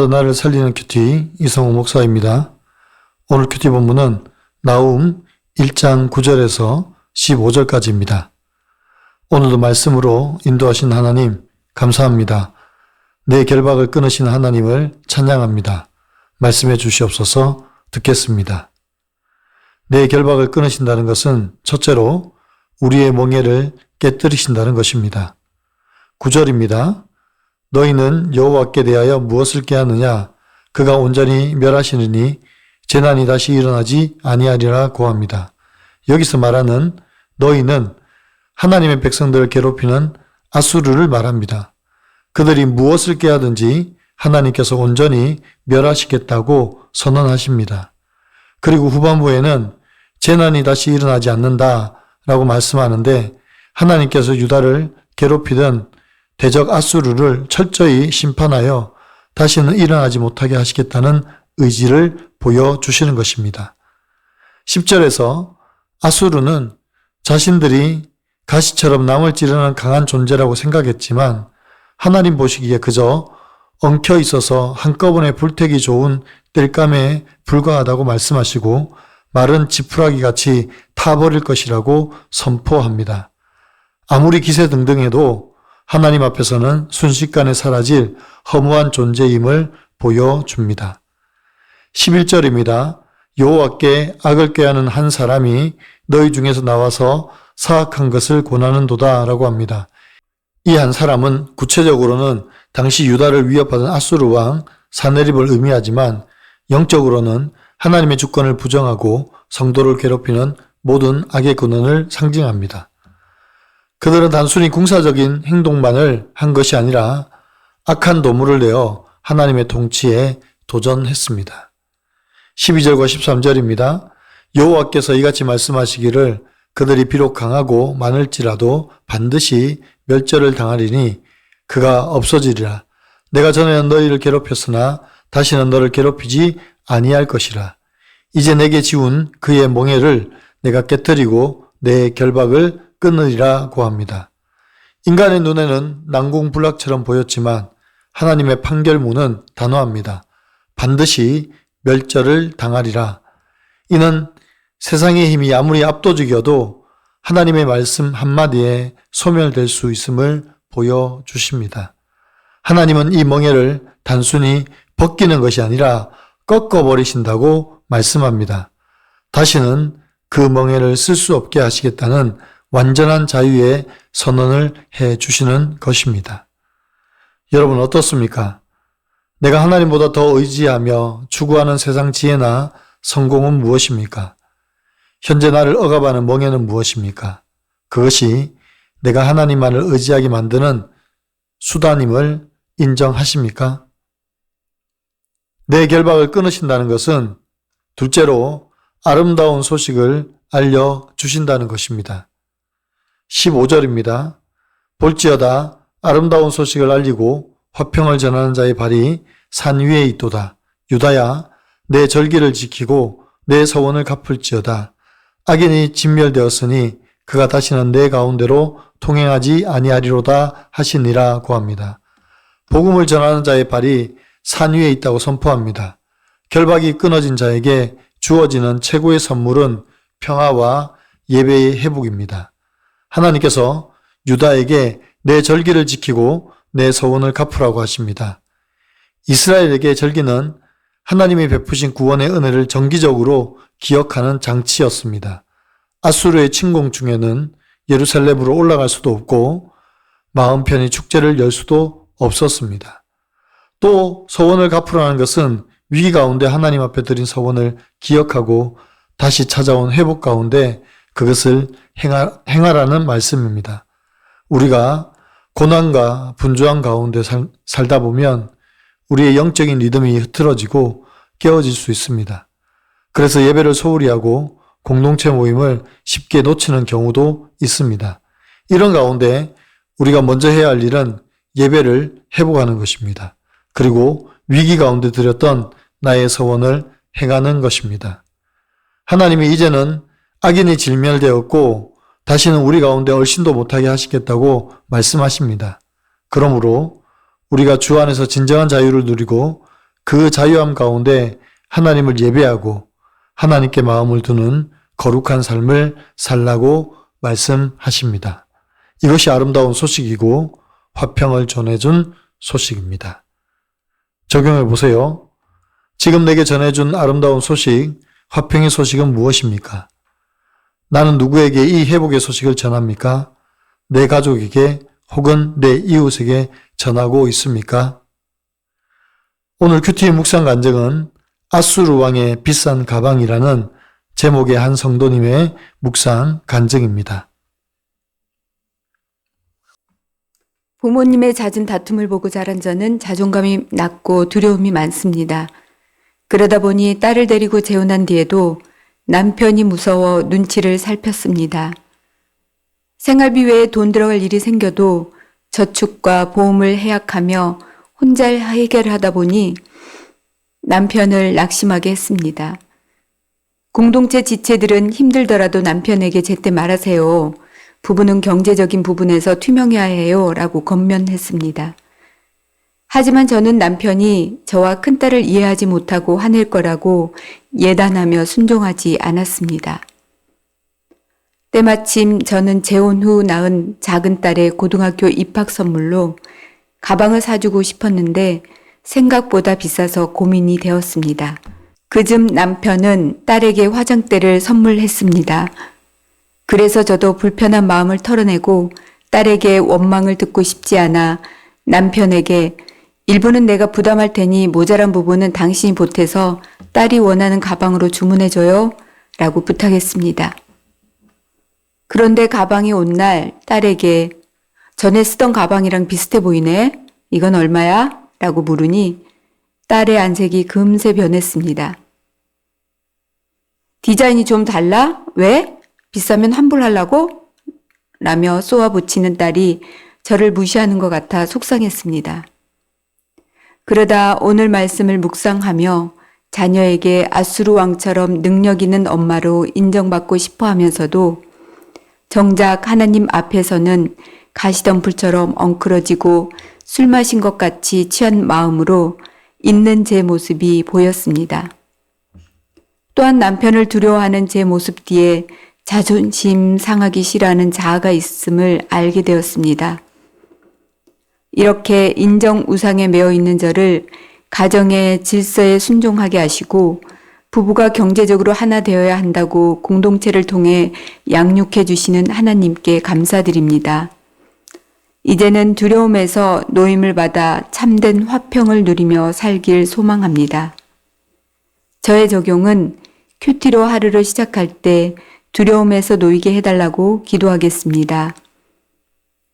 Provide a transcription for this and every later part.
날마다 나를 살리는 큐티 이성호 목사입니다. 오늘 큐티 본문은 나움 1장 9절에서 15절까지입니다. 오늘도 말씀으로 인도하신 하나님 감사합니다. 내 결박을 끊으신 하나님을 찬양합니다. 말씀해 주시옵소서 듣겠습니다. 내 결박을 끊으신다는 것은 첫째로 우리의 멍에를 깨뜨리신다는 것입니다. 9절입니다. 너희는 여호와께 대하여 무엇을 깨하느냐? 그가 온전히 멸하시느니 재난이 다시 일어나지 아니하리라 고합니다. 여기서 말하는 너희는 하나님의 백성들을 괴롭히는 아수르를 말합니다. 그들이 무엇을 깨하든지 하나님께서 온전히 멸하시겠다고 선언하십니다. 그리고 후반부에는 재난이 다시 일어나지 않는다 라고 말씀하는데 하나님께서 유다를 괴롭히던 대적 아수르를 철저히 심판하여 다시는 일어나지 못하게 하시겠다는 의지를 보여주시는 것입니다. 10절에서 아수르는 자신들이 가시처럼 남을 찌르는 강한 존재라고 생각했지만 하나님 보시기에 그저 엉켜 있어서 한꺼번에 불태기 좋은 땔감에 불과하다고 말씀하시고 마른 지푸라기 같이 타버릴 것이라고 선포합니다. 아무리 기세 등등해도 하나님 앞에서는 순식간에 사라질 허무한 존재임을 보여줍니다. 11절입니다. 여호와께 악을 꾀하는 한 사람이 너희 중에서 나와서 사악한 것을 권하는도다 라고 합니다. 이 한 사람은 구체적으로는 당시 유다를 위협하던 아수르 왕 사네립을 의미하지만 영적으로는 하나님의 주권을 부정하고 성도를 괴롭히는 모든 악의 근원을 상징합니다. 그들은 단순히 궁사적인 행동만을 한 것이 아니라 악한 도물을 내어 하나님의 통치에 도전했습니다. 12절과 13절입니다. 여호와께서 이같이 말씀하시기를 그들이 비록 강하고 많을지라도 반드시 멸절을 당하리니 그가 없어지리라. 내가 전에는 너희를 괴롭혔으나 다시는 너를 괴롭히지 아니할 것이라. 이제 내게 지운 그의 몽해를 내가 깨뜨리고 내 결박을 끊으리라고 합니다. 인간의 눈에는 난공불락처럼 보였지만 하나님의 판결문은 단호합니다. 반드시 멸절을 당하리라. 이는 세상의 힘이 아무리 압도적이어도 하나님의 말씀 한마디에 소멸될 수 있음을 보여주십니다. 하나님은 이 멍에를 단순히 벗기는 것이 아니라 꺾어버리신다고 말씀합니다. 다시는 그 멍에를 쓸 수 없게 하시겠다는 완전한 자유의 선언을 해 주시는 것입니다. 여러분 어떻습니까? 내가 하나님보다 더 의지하며 추구하는 세상 지혜나 성공은 무엇입니까? 현재 나를 억압하는 멍에는 무엇입니까? 그것이 내가 하나님만을 의지하게 만드는 수단임을 인정하십니까? 내 결박을 끊으신다는 것은 둘째로 아름다운 소식을 알려주신다는 것입니다. 15절입니다. 볼지어다 아름다운 소식을 알리고 화평을 전하는 자의 발이 산 위에 있도다. 유다야 내 절기를 지키고 내 서원을 갚을지어다. 악인이 진멸되었으니 그가 다시는 내 가운데로 통행하지 아니하리로다 하시니라 고 합니다. 복음을 전하는 자의 발이 산 위에 있다고 선포합니다. 결박이 끊어진 자에게 주어지는 최고의 선물은 평화와 예배의 회복입니다. 하나님께서 유다에게 내 절기를 지키고 내 서원을 갚으라고 하십니다. 이스라엘에게 절기는 하나님이 베푸신 구원의 은혜를 정기적으로 기억하는 장치였습니다. 아수르의 침공 중에는 예루살렘으로 올라갈 수도 없고 마음 편히 축제를 열 수도 없었습니다. 또 서원을 갚으라는 것은 위기 가운데 하나님 앞에 드린 서원을 기억하고 다시 찾아온 회복 가운데 그것을 행하, 행하라는 말씀입니다. 우리가 고난과 분주한 가운데 살, 살다 보면 우리의 영적인 리듬이 흐트러지고 깨어질 수 있습니다. 그래서 예배를 소홀히 하고 공동체 모임을 쉽게 놓치는 경우도 있습니다. 이런 가운데 우리가 먼저 해야 할 일은 예배를 회복하는 것입니다. 그리고 위기 가운데 드렸던 나의 서원을 행하는 것입니다. 하나님이 이제는 악인이 질멸되었고 다시는 우리 가운데 얼씬도 못하게 하시겠다고 말씀하십니다. 그러므로 우리가 주 안에서 진정한 자유를 누리고 그 자유함 가운데 하나님을 예배하고 하나님께 마음을 두는 거룩한 삶을 살라고 말씀하십니다. 이것이 아름다운 소식이고 화평을 전해준 소식입니다. 적용해 보세요. 지금 내게 전해준 아름다운 소식, 화평의 소식은 무엇입니까? 나는 누구에게 이 회복의 소식을 전합니까? 내 가족에게 혹은 내 이웃에게 전하고 있습니까? 오늘 큐티의 묵상 간증은 아수르 왕의 비싼 가방이라는 제목의 한 성도님의 묵상 간증입니다. 부모님의 잦은 다툼을 보고 자란 저는 자존감이 낮고 두려움이 많습니다. 그러다 보니 딸을 데리고 재혼한 뒤에도 남편이 무서워 눈치를 살폈습니다. 생활비 외에 돈 들어갈 일이 생겨도 저축과 보험을 해약하며 혼자 해결하다 보니 남편을 낙심하게 했습니다. 공동체 지체들은 힘들더라도 남편에게 제때 말하세요. 부부는 경제적인 부분에서 투명해야 해요. 라고 건면했습니다. 하지만 저는 남편이 저와 큰딸을 이해하지 못하고 화낼 거라고 예단하며 순종하지 않았습니다. 때마침 저는 재혼 후 낳은 작은 딸의 고등학교 입학 선물로 가방을 사주고 싶었는데 생각보다 비싸서 고민이 되었습니다. 그즘 남편은 딸에게 화장대를 선물했습니다. 그래서 저도 불편한 마음을 털어내고 딸에게 원망을 듣고 싶지 않아 남편에게 일부는 내가 부담할 테니 모자란 부분은 당신이 보태서 딸이 원하는 가방으로 주문해줘요. 라고 부탁했습니다. 그런데 가방이 온 날 딸에게 전에 쓰던 가방이랑 비슷해 보이네? 이건 얼마야? 라고 물으니 딸의 안색이 금세 변했습니다. 디자인이 좀 달라? 왜? 비싸면 환불하려고? 라며 쏘아붙이는 딸이 저를 무시하는 것 같아 속상했습니다. 그러다 오늘 말씀을 묵상하며 자녀에게 아수르 왕처럼 능력 있는 엄마로 인정받고 싶어 하면서도 정작 하나님 앞에서는 가시덤불처럼 엉클어지고 술 마신 것 같이 취한 마음으로 있는 제 모습이 보였습니다. 또한 남편을 두려워하는 제 모습 뒤에 자존심 상하기 싫어하는 자아가 있음을 알게 되었습니다. 이렇게 인정 우상에 매여 있는 저를 가정의 질서에 순종하게 하시고 부부가 경제적으로 하나 되어야 한다고 공동체를 통해 양육해 주시는 하나님께 감사드립니다. 이제는 두려움에서 노임을 받아 참된 화평을 누리며 살길 소망합니다. 저의 적용은 큐티로 하루를 시작할 때 두려움에서 놓이게 해달라고 기도하겠습니다.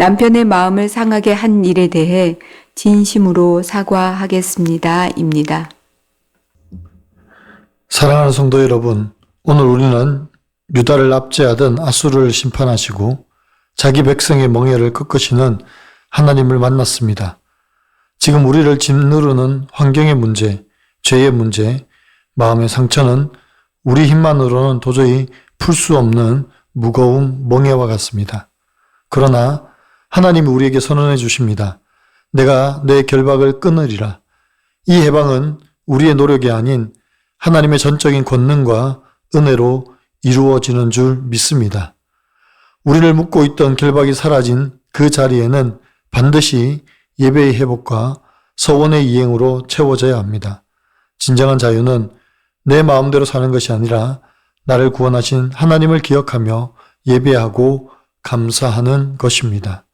남편의 마음을 상하게 한 일에 대해 진심으로 사과하겠습니다. 입니다. 사랑하는 성도 여러분, 오늘 우리는 유다를 압제하던 아수르를 심판하시고 자기 백성의 멍에를 꺾으시는 하나님을 만났습니다. 지금 우리를 짓누르는 환경의 문제, 죄의 문제, 마음의 상처는 우리 힘만으로는 도저히 풀 수 없는 무거운 멍에와 같습니다. 그러나 하나님이 우리에게 선언해 주십니다. 내가 내 결박을 끊으리라. 이 해방은 우리의 노력이 아닌 하나님의 전적인 권능과 은혜로 이루어지는 줄 믿습니다. 우리를 묶고 있던 결박이 사라진 그 자리에는 반드시 예배의 회복과 서원의 이행으로 채워져야 합니다. 진정한 자유는 내 마음대로 사는 것이 아니라 나를 구원하신 하나님을 기억하며 예배하고 감사하는 것입니다.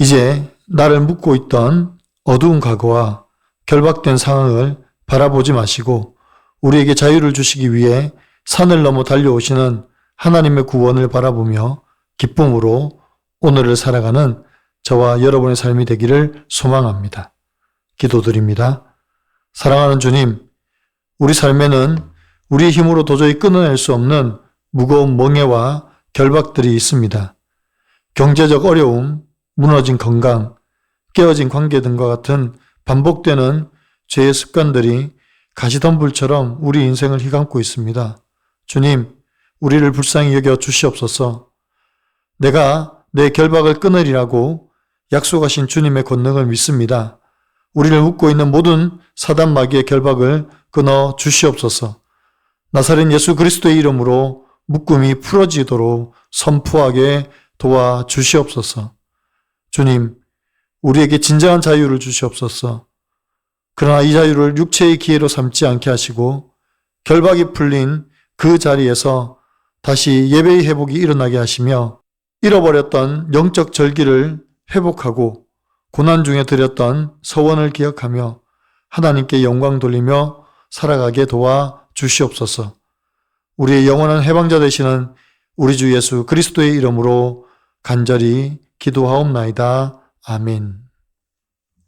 이제 나를 묶고 있던 어두운 과거와 결박된 상황을 바라보지 마시고 우리에게 자유를 주시기 위해 산을 넘어 달려오시는 하나님의 구원을 바라보며 기쁨으로 오늘을 살아가는 저와 여러분의 삶이 되기를 소망합니다. 기도드립니다. 사랑하는 주님, 우리 삶에는 우리의 힘으로 도저히 끊어낼 수 없는 무거운 멍해와 결박들이 있습니다. 경제적 어려움, 무너진 건강, 깨어진 관계 등과 같은 반복되는 죄의 습관들이 가시덤불처럼 우리 인생을 휘감고 있습니다. 주님, 우리를 불쌍히 여겨 주시옵소서. 내가 내 결박을 끊으리라고 약속하신 주님의 권능을 믿습니다. 우리를 묶고 있는 모든 사단 마귀의 결박을 끊어 주시옵소서. 나사렛 예수 그리스도의 이름으로 묶음이 풀어지도록 선포하게 도와 주시옵소서. 주님, 우리에게 진정한 자유를 주시옵소서. 그러나 이 자유를 육체의 기회로 삼지 않게 하시고 결박이 풀린 그 자리에서 다시 예배의 회복이 일어나게 하시며 잃어버렸던 영적 절기를 회복하고 고난 중에 드렸던 서원을 기억하며 하나님께 영광 돌리며 살아가게 도와 주시옵소서. 우리의 영원한 해방자 되시는 우리 주 예수 그리스도의 이름으로 간절히 기도하옵나이다. 아멘.